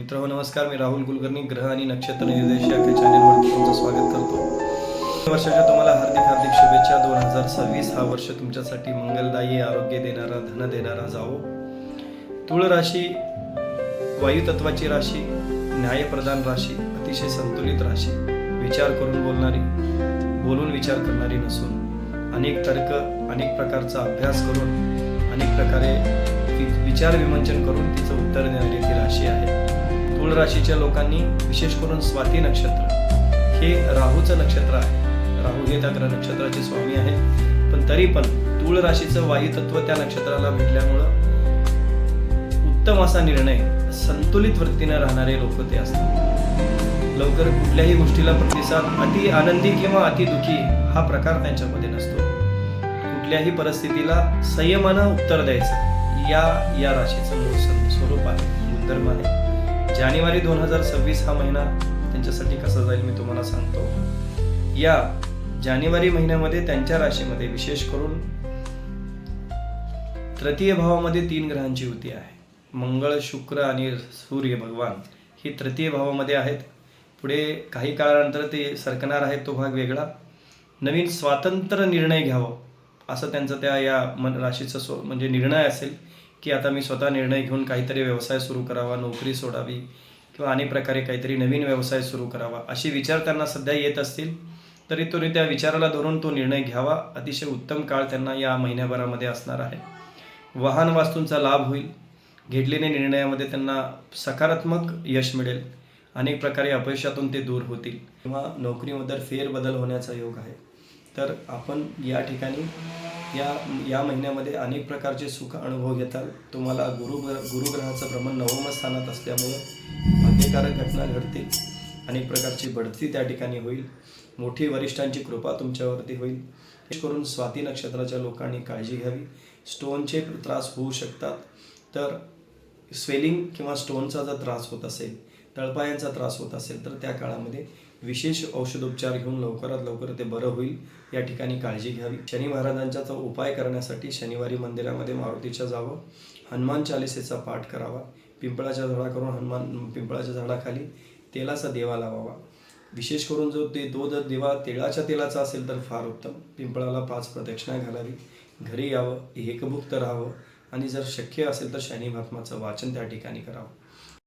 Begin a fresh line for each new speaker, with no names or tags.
मित्रांनो हो, नमस्कार. मी राहुल कुलकर्णी ग्रह आणि नक्षत्र निर्देश या चॅनेलवरती तुमचं स्वागत करतो. वर्षाच्या तुम्हाला हार्दिक हार्दिक शुभेच्छा. दोन हजार सव्वीस हा वर्ष तुमच्यासाठी मंगलदायी आरोग्य देणारा धन देणारा जावो. तुळ राशी वायुतत्वाची राशी न्यायप्रधान राशी अतिशय संतुलित राशी. विचार करून बोलणारी बोलून विचार करणारी नसून अनेक तर्क अनेक प्रकारचा अभ्यास करून अनेक प्रकारे विचार विमंचन करून तिचं उत्तर देणारी ती राशी आहे. तुळ राशीच्या लोकांनी विशेष करून स्वाती नक्षत्र. हे राहूचं नक्षत्र आहे. राहू हे त्या नक्षत्राचे स्वामी आहेत. पण तरी पण तुळ राशीचं वायुतत्व त्या नक्षत्राला भेटल्यामुळं उत्तम असा निर्णय संतुलित वृत्तीने राहणारे लोक ते असतात. लवकर कुठल्याही गोष्टीला प्रतिसाद अति आनंदी किंवा अति दुखी हा प्रकार त्यांच्यामध्ये नसतो. कुठल्याही परिस्थितीला संयमानं उत्तर द्यायचं या या राशीचं मूळ स्वरूप आहे गुणधर्म आहे. जानेवारी दोन हजार सव्वीस हा महिना त्यांच्यासाठी कसा जाईल मी तुम्हाला सांगतो. या जानेवारी महिन्यामध्ये त्यांच्या राशीमध्ये विशेष करून तृतीय भावामध्ये तीन ग्रहांची युती आहे. मंगळ शुक्र आणि सूर्य भगवान ही तृतीय भावामध्ये आहेत. पुढे काही काळानंतर ते सरकणार आहेत तो भाग वेगळा. नवीन स्वातंत्र्य निर्णय घ्यावं असं त्यांचं त्या या मन राशीचं स्व म्हणजे निर्णय असेल. की आता मी स्वतः निर्णय घेऊन काहीतरी व्यवसाय सुरू करावा नोकरी सोडावी किंवा अनेक प्रकारे काहीतरी नवीन व्यवसाय सुरू करावा असे विचार त्यांना सध्या येत असतील तरी तो त्या विचाराला धरून तो निर्णय घ्यावा. अतिशय उत्तम काळ त्यांना या महिन्याभरामध्ये असणार आहे. वाहन वास्तूंचा लाभ होईल. घेतलेल्या निर्णयामध्ये त्यांना सकारात्मक यश मिळेल. अनेक प्रकारे अपयशातून ते दूर होतील. किंवा नोकरीमध्ये फेरबदल होण्याचा योग आहे तर आपण या ठिकाणी या या महिन्यामध्ये अनेक प्रकारचे सुख अनुभव घेताल. तुम्हाला गुरु गुरुग्रहाचं भ्रमण नवम स्थानात असल्यामुळं भाग्यकारक घटना घडतील. अनेक प्रकारची बढती त्या ठिकाणी होईल. मोठी वरिष्ठांची कृपा तुमच्यावरती होईल. करून स्वाती नक्षत्राच्या लोकांनी काळजी घ्यावी. स्टोनचे त्रास होऊ शकतात. तर स्वेलिंग किंवा स्टोनचा जर त्रास होत असेल तळपायांचा त्रास होत असेल तर त्या काळामध्ये विशेष औषधोपचार घेऊन लवकरात लवकर ते बरं होईल. या ठिकाणी काळजी घ्यावी. शनी महाराजांचा तो उपाय करण्यासाठी शनिवारी मंदिरामध्ये मारुतीच्या जावं. हनुमान चालिसेचा पाठ करावा. पिंपळाच्या झाडाकडून हनुमान पिंपळाच्या झाडाखाली तेलाचा देवा लावावा. विशेष करून जो ते दो जर देवा तेळाच्या तेलाचा असेल तर फार उत्तम. पिंपळाला पाच प्रदक्षिणा घालावी. घरी यावं एकभुक्त राहावं. आणि जर शक्य असेल तर शनी महात्माचं वाचन त्या ठिकाणी करावं.